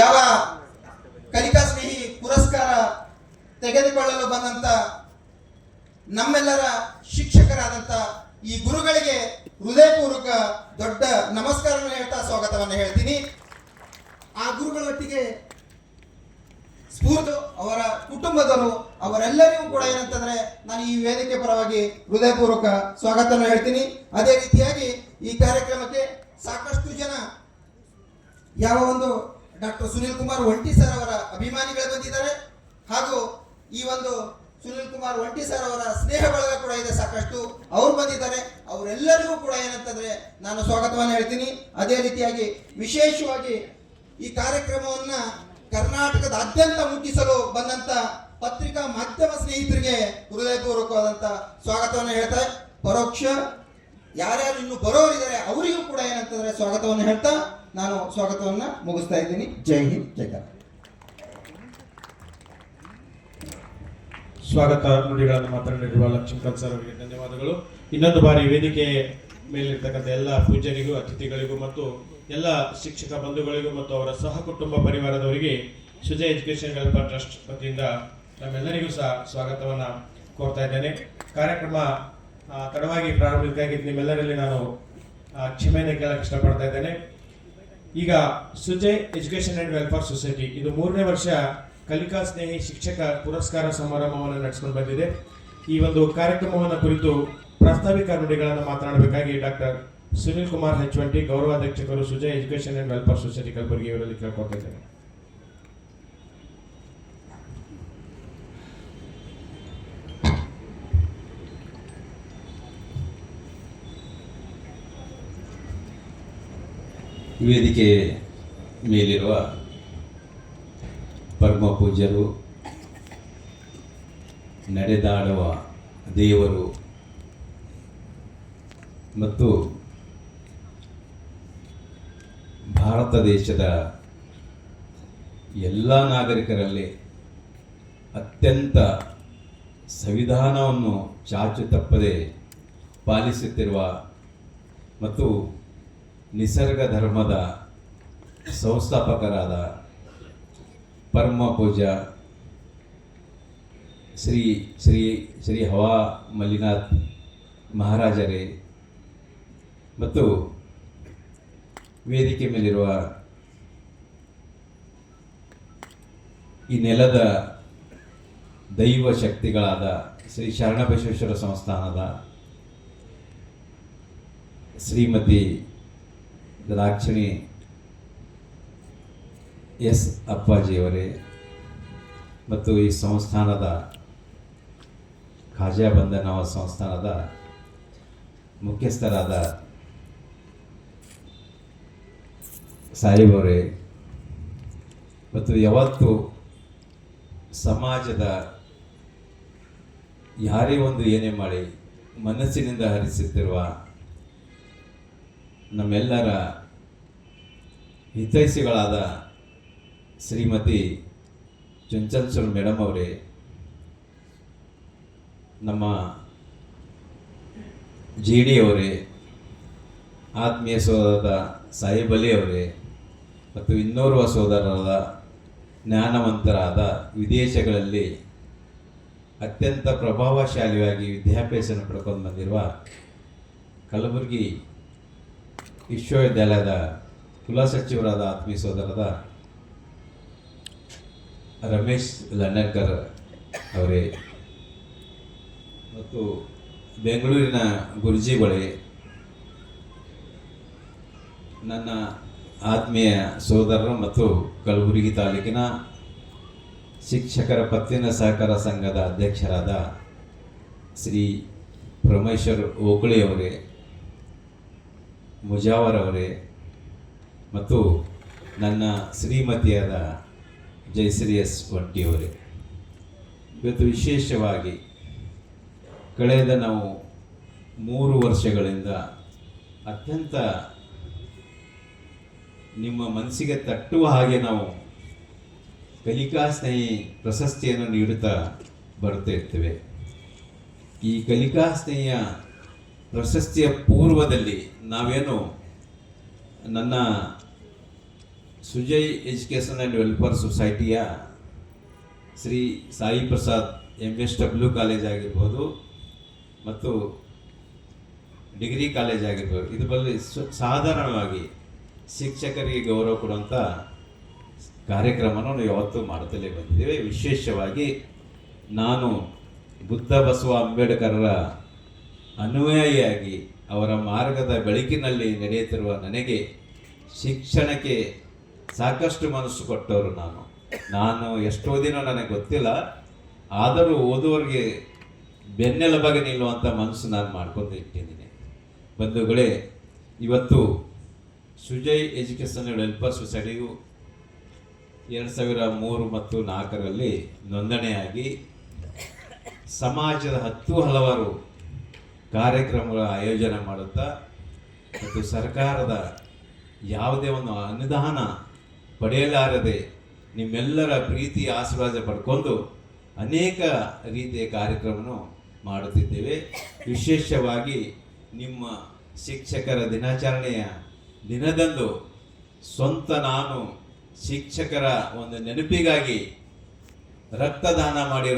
ಯಾವ ಕಲಿಕಾ ಸ್ನೇಹಿ ಪುರಸ್ಕಾರ ತೆಗೆದುಕೊಳ್ಳಲು ಬಂದಂತ ನಮ್ಮೆಲ್ಲರ ಶಿಕ್ಷಕರಾದಂತ ಈ ಗುರುಗಳಿಗೆ ಹೃದಯಪೂರ್ವಕ ದೊಡ್ಡ ನಮಸ್ಕಾರವನ್ನು ಹೇಳ್ತಾ ಸ್ವಾಗತವನ್ನು ಹೇಳ್ತೀನಿ. ಆ ಗುರುಗಳೊಟ್ಟಿಗೆ ಸ್ಫೂರ್ತು ಅವರ ಕುಟುಂಬದವರು, ಅವರೆಲ್ಲರಿಗೂ ಕೂಡ ಏನಂತಂದ್ರೆ ನಾನು ಈ ವೇದಿಕೆ ಪರವಾಗಿ ಹೃದಯಪೂರ್ವಕ ಸ್ವಾಗತವನ್ನು ಹೇಳ್ತೀನಿ. ಅದೇ ರೀತಿಯಾಗಿ ಈ ಕಾರ್ಯಕ್ರಮಕ್ಕೆ ಸಾಕಷ್ಟು ಜನ ಯಾವ ಒಂದು ಡಾಕ್ಟರ್ ಸುನಿಲ್ ಕುಮಾರ್ ಒಂಟಿ ಸರ್ ಅವರ ಅಭಿಮಾನಿಗಳು ಬಂದಿದ್ದಾರೆ. ಹಾಗೂ ಈ ಒಂದು ಸುನಿಲ್ ಕುಮಾರ್ ಒಂಟಿ ಸರ್ ಅವರ ಸ್ನೇಹ ಬಳಗ ಕೂಡ ಇದೆ, ಸಾಕಷ್ಟು ಅವ್ರು ಬಂದಿದ್ದಾರೆ. ಅವರೆಲ್ಲರಿಗೂ ಕೂಡ ಏನಂತಂದ್ರೆ ನಾನು ಸ್ವಾಗತವನ್ನು ಹೇಳ್ತೀನಿ. ಅದೇ ರೀತಿಯಾಗಿ ವಿಶೇಷವಾಗಿ ಈ ಕಾರ್ಯಕ್ರಮವನ್ನ ಕರ್ನಾಟಕದಾದ್ಯಂತ ಮುಟ್ಟಿಸಲು ಬಂದಂತ ಪತ್ರಿಕಾ ಮಾಧ್ಯಮ ಸ್ನೇಹಿತರಿಗೆ ಹೃದಯಪೂರ್ವಕವಾದಂತ ಸ್ವಾಗತವನ್ನು ಹೇಳ್ತಾ, ಪರೋಕ್ಷ ಯಾರ್ಯಾರು ಇನ್ನು ಬರೋರಿದ್ದಾರೆ, ಅವರಿಗೂ ಕೂಡ ಏನಂತಂದ್ರೆ ಸ್ವಾಗತವನ್ನು ಹೇಳ್ತಾ ನಾನು ಸ್ವಾಗತವನ್ನ ಮುಗಿಸ್ತಾ ಇದ್ದೀನಿ. ಜೈ ಹಿಂದ್, ಜೈ ಕರ್ನಾಟಕ ಸ್ವಾಗತ ನುಡಿಗಳನ್ನು ಮಾತನಾಡಿರುವ ಲಕ್ಷ್ಮೀಕಾಂತ್ ಸರ್ ಅವರಿಗೆ ಧನ್ಯವಾದಗಳು. ಇನ್ನೊಂದು ಬಾರಿ ವೇದಿಕೆ ಮೇಲಿರ್ತಕ್ಕಂಥ ಎಲ್ಲ ಪೂಜ್ಯರಿಗೂ, ಅತಿಥಿಗಳಿಗೂ ಮತ್ತು ಎಲ್ಲ ಶಿಕ್ಷಕ ಬಂಧುಗಳಿಗೂ ಮತ್ತು ಅವರ ಸಹ ಕುಟುಂಬ ಪರಿವಾರದವರಿಗೆ ಸುಜಯ್ ಎಜುಕೇಶನ್ ವೆಲ್ಫೇರ್ ಟ್ರಸ್ಟ್ ವತಿಯಿಂದ ನಮ್ಮೆಲ್ಲರಿಗೂ ಸಹ ಸ್ವಾಗತವನ್ನು ಕೋರ್ತಾ ಇದ್ದೇನೆ. ಕಾರ್ಯಕ್ರಮ ತಡವಾಗಿ ಪ್ರಾರಂಭಕ್ಕಾಗಿ ನಿಮ್ಮೆಲ್ಲರಲ್ಲಿ ನಾನು ಕ್ಷಮೆಯನ್ನು ಕೇಳಕ್ಕೆ ಇಷ್ಟಪಡ್ತಾ ಇದ್ದೇನೆ. ಈಗ Sujay education and welfare society ಇದು ಮೂರನೇ ವರ್ಷ ಕಲಿಕಾ ಸ್ನೇಹಿ ಶಿಕ್ಷಕ ಪುರಸ್ಕಾರ ಸಮಾರಂಭವನ್ನು ನಡೆಸಿಕೊಂಡು ಬಂದಿದೆ. ಈ ಒಂದು ಕಾರ್ಯಕ್ರಮವನ್ನು ಕುರಿತು ಪ್ರಾಸ್ತಾವಿಕ ನುಡಿಗಳನ್ನು ಮಾತನಾಡಬೇಕಾಗಿ ಡಾಕ್ಟರ್ ಸುನಿಲ್ ಕುಮಾರ್ ಹೆಚ್ವಂಟಿ ಗೌರವಾಧ್ಯಕ್ಷಕರು Sujay education and welfare society Kalaburagi ಇವರಲ್ಲಿ ಕೇಳ್ಕೊತಾ ವೇದಿಕೆ ಮೇಲಿರುವ ಪರಮ ಪೂಜ್ಯರು ನಡೆದಾಡುವ ದೇವರು ಮತ್ತು ಭಾರತ ದೇಶದ ಎಲ್ಲ ನಾಗರಿಕರಲ್ಲಿ ಅತ್ಯಂತ ಸಂವಿಧಾನವನ್ನು ಚಾಚು ತಪ್ಪದೆ ಪಾಲಿಸುತ್ತಿರುವ ಮತ್ತು ನಿಸರ್ಗ ಧರ್ಮದ ಸಂಸ್ಥಾಪಕರಾದ ಪರಮ ಪೂಜ್ಯ ಶ್ರೀ ಶ್ರೀ ಶ್ರೀ ಹವಾ ಮಲ್ಲಿನಾಥ್ ಮಹಾರಾಜರೇ ಮತ್ತು ವೇದಿಕೆ ಮೇಲಿರುವ ಈ ನೆಲದ ದೈವ ಶಕ್ತಿಗಳಾದ ಶ್ರೀ ಶರಣಬಸವೇಶ್ವರ ಸಂಸ್ಥಾನದ ಶ್ರೀಮತಿ ದ್ರಾಕ್ಷಿಣಿ ಎಸ್ ಅಪ್ಪಾಜಿಯವರೇ ಮತ್ತು ಈ ಸಂಸ್ಥಾನದ ಖಾಜಾ ಬಂಧನವ ಸಂಸ್ಥಾನದ ಮುಖ್ಯಸ್ಥರಾದ ಸಾಹಿಬರೇ ಮತ್ತು ಯಾವತ್ತು ಸಮಾಜದ ಯಾರೇ ಒಂದು ಏನೇ ಮಾಡಿ ಮನಸ್ಸಿನಿಂದ ಹರಿಸುತ್ತಿರುವ ನಮ್ಮೆಲ್ಲರ ಹಿತೈಷಿಗಳಾದ ಶ್ರೀಮತಿ ಚುಂಚನ್ಸುರ್ ಮೇಡಮ್ ಅವರೇ, ನಮ್ಮ ಜಿ ಡಿ ಅವರೇ, ಆತ್ಮೀಯ ಸೋದರದ ಸಾಹಿಬ್ ಅಲಿ ಅವರೇ ಮತ್ತು ಇನ್ನೋರ್ವ ಸೋದರರಾದ ಜ್ಞಾನವಂತರಾದ ವಿದೇಶಗಳಲ್ಲಿ ಅತ್ಯಂತ ಪ್ರಭಾವಶಾಲಿಯಾಗಿ ವಿದ್ಯಾಭ್ಯಾಸ ಪಡ್ಕೊಂಡು ಬಂದಿರುವ ಕಲಬುರಗಿ ವಿಶ್ವವಿದ್ಯಾಲಯದ ಕುಲಸಚಿವರಾದ ಆತ್ಮೀಯ ಸೋದರದ ರಮೇಶ್ ಲಂಡನ್ಕರ್ ಅವರೇ. ಮತ್ತು ಬೆಂಗಳೂರಿನ ಗುರುಜಿಗಳೇ ನನ್ನ ಆತ್ಮೀಯ ಸೋದರರು ಮತ್ತು ಕಲಬುರಗಿ ತಾಲೂಕಿನ ಶಿಕ್ಷಕರ ಪತ್ತಿನ ಸಹಕಾರ ಸಂಘದ ಅಧ್ಯಕ್ಷರಾದ ಶ್ರೀ ಪರಮೇಶ್ವರ್ ಓಕಳಿ ಅವರೇ ಮುಜಾವರ್ ಅವರೇ ಮತ್ತು ನನ್ನ ಶ್ರೀಮತಿಯಾದ ಜಯಶ್ರೀ ಎಸ್ ಒಂಟಿಯವರೇ ಇವತ್ತು ವಿಶೇಷವಾಗಿ ಕಳೆದ ನಾವು ಮೂರು ವರ್ಷಗಳಿಂದ ಅತ್ಯಂತ ನಿಮ್ಮ ಮನಸ್ಸಿಗೆ ತಟ್ಟುವ ಹಾಗೆ ನಾವು ಕಲಿಕಾ ಸ್ನೇಹಿ ಪ್ರಶಸ್ತಿಯನ್ನು ನೀಡುತ್ತಾ ಬರ್ತಾ ಇರ್ತೇವೆ. ಈ ಕಲಿಕಾ ಸ್ನೇಹಿಯ ಪ್ರಶಸ್ತಿಯ ಪೂರ್ವದಲ್ಲಿ ನಾವೇನು ನನ್ನ Sujay education and welfare ಸೊಸೈಟಿಯ Shri Sai Prasad M S W college ಆಗಿರ್ಬೋದು ಮತ್ತು ಡಿಗ್ರಿ ಕಾಲೇಜ್ ಆಗಿರ್ಬೋದು. ಇದು ಬಲ್ಲಿ ಸಾಧಾರಣವಾಗಿ ಶಿಕ್ಷಕರಿಗೆ ಗೌರವ ಕೊಡುವಂಥ ಕಾರ್ಯಕ್ರಮವನ್ನು ಯಾವತ್ತೂ ಮಾಡುತ್ತಲೇ ಬಂದಿದ್ದೇವೆ. ವಿಶೇಷವಾಗಿ ನಾನು ಬುದ್ಧ ಬಸವ ಅಂಬೇಡ್ಕರರ ಅನುಯಾಯಿಯಾಗಿ ಅವರ ಮಾರ್ಗದ ಬೆಳಕಿನಲ್ಲಿ ನಡೆಯುತ್ತಿರುವ ನನಗೆ ಶಿಕ್ಷಣಕ್ಕೆ ಸಾಕಷ್ಟು ಮನಸ್ಸು ಕೊಟ್ಟವರು ನಾನು. ನಾನು ಎಷ್ಟೋ ದಿನ ನನಗೆ ಗೊತ್ತಿಲ್ಲ. ಆದರೂ ಓದುವರಿಗೆ ಬೆನ್ನೆಲುಬಾಗಿ ನಿಲ್ಲುವಂಥ ಮನಸ್ಸು ನಾನು ಮಾಡ್ಕೊಂಡು ಇಟ್ಟಿದ್ದೀನಿ. ಬಂಧುಗಳೇ, ಇವತ್ತು ಸುಜಯ್ ಎಜುಕೇಷನ್ ವೆಲ್ಫೇರ್ ಸೊಸೈಟಿಯು ಎರಡು ಸಾವಿರ ಮೂರು ಮತ್ತು ನಾಲ್ಕರಲ್ಲಿ ನೋಂದಣಿಯಾಗಿ ಸಮಾಜದ ಹತ್ತು ಹಲವಾರು ಕಾರ್ಯಕ್ರಮಗಳ ಆಯೋಜನೆ ಮಾಡುತ್ತಾ ಮತ್ತು ಸರ್ಕಾರದ ಯಾವುದೇ ಒಂದು ಅನುದಾನ ಪಡೆಯಲಾರದೆ ನಿಮ್ಮೆಲ್ಲರ ಪ್ರೀತಿ ಆಶೀರ್ವಾದ ಪಡ್ಕೊಂಡು ಅನೇಕ ರೀತಿಯ ಕಾರ್ಯಕ್ರಮವನ್ನು ಮಾಡುತ್ತಿದ್ದೇವೆ. ವಿಶೇಷವಾಗಿ ನಿಮ್ಮ ಶಿಕ್ಷಕರ ದಿನಾಚರಣೆಯ ದಿನದಂದು ಸ್ವಂತ ನಾನು ಶಿಕ್ಷಕರ ಒಂದು ನೆನಪಿಗಾಗಿ ರಕ್ತದಾನ ಮಾಡಿರೋ